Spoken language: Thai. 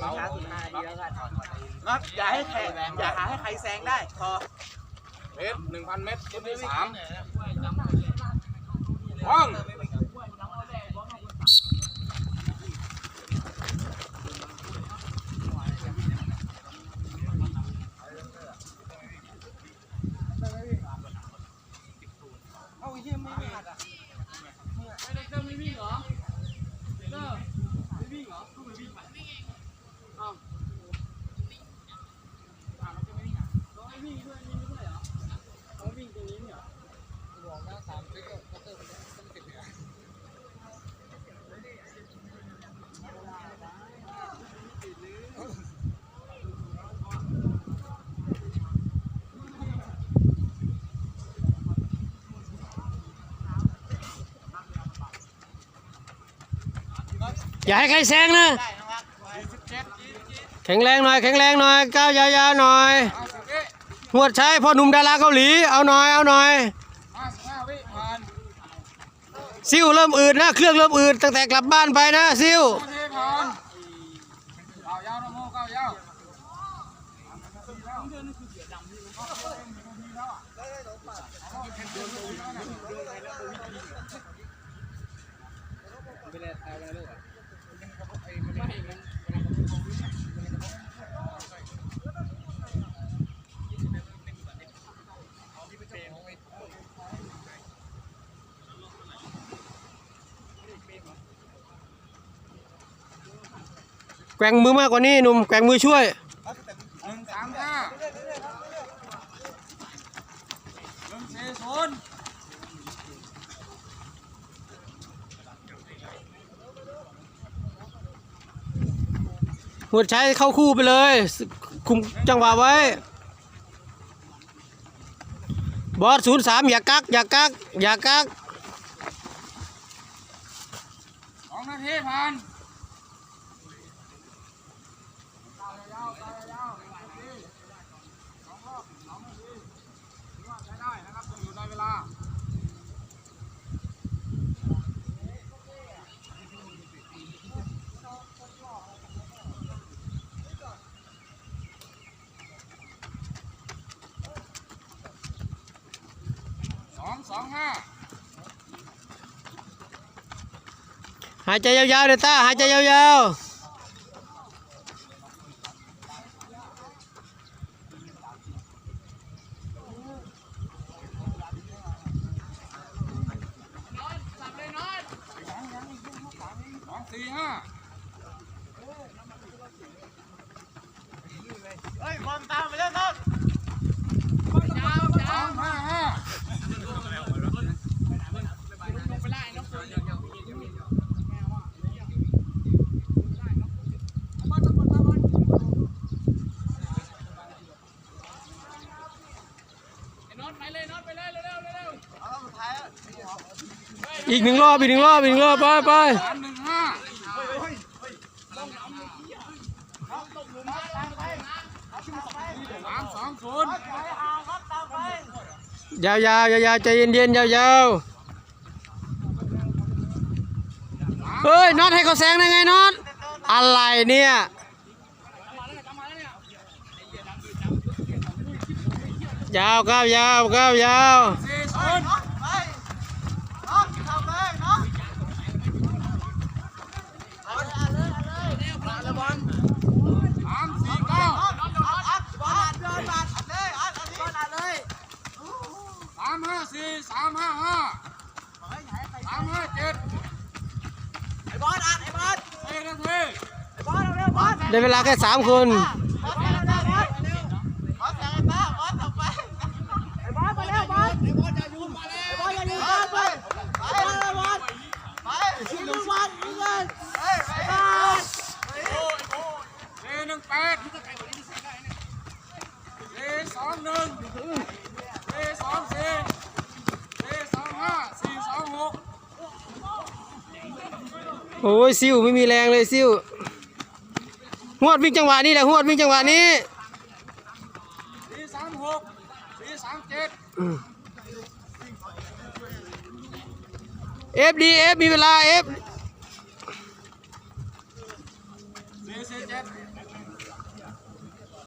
เราช้าสุดห้านาทีแล้วกันน็อตอย่าให้แข่งอย่าหาให้ใครแซงได้พอเมตรหนึ่งพันเมตรรุ่นที่สามห้อง อย่าให้ใครแซงนะ แข็งแรงหน่อย แข็งแรงหน่อยก้าวยาวๆหน่อยหัวดใช้พ่อหนุ่มดาราเกาหลี เอาหน่อย เอาหน่อย ห้าสิบห้าวิผ่าน ซิวเริ่มอืดนะเครื่องเริ่มอืดตั้งแต่กลับบ้านไปนะซิวนาทีผ่านก้าวยาวนะโมก้าวยาว แกว่งมือมากกว่านี้หนุ่มแกว่งมือช่วยหนึ่งสามห้าหนึ่งสี่ศูนย์หัวดใช้เข้าคู่ไปเลย คุมจังหวะไว้ บอสศูนย์สามอย่ากัก อย่ากัก อย่ากักสองนาทีผ่านใช้ได้นะครับยังอยู่ในเวลา สองสอง ห้าหายใจยาวๆเดต้าหายใจยาวๆ ส องสี่ห้าเฮ้ยบอลตามไปแล้วน็อตสองห้าห้าอีกหนึ่งรอบอีกหนึ่งรอบอีกหนึ่งรอบไปไป สามหนึ่งห้า สามสองศูนย์ไปห่างครับตามไปยาวยาวยาวใจเย็นเย็นยาวยาวเฮ้ยน็อตให้เขาแซงได้ไงน็อตอะไรเนี่ยยาวก้าวยาวก้าวยาว สี่ ไป ศูนย์ น็อตไปน็อตทำเลยน็อตเอาเลยเอาเลยเอาเลยเอาเลยบอล สามสี่เก้า น็อตน็อตน็อตอัดบอลอัดเดินบอลอัดเลยอัดอันนี้บอลอัดเลย สามห้าสี่สามห้าห้าสามห้าเจ็ดไอ้บอลอัดไอ้บอลสี่นาทีไอ้บอลเร็วๆบอลได้เวลาแค่สามคนบอลแซงไอ้ป้าบอลบอลแซงไอ้ป้าบอลต่อไปไอ้บอลมาเร็วบอลไอ้บอลอย่ายุ่งมาแล้วไอ้บอลอย่ายุ่งบอลไปไปเลยบอลไปยิงลูกบอลยิงเลยเฮ้ยไปบอลสี่หนึ่งแปดสี่สองหนึ่ง โอ้ยซิวไม่มีแรงเลยซิวหวดวิ่งจังหวะนี้แหละหวดวิ่งจังหวะนี้สี่สามหกสี่สามเจ็ดเอฟดีเอฟมีเวลาเอฟสี่สี่เจ็ด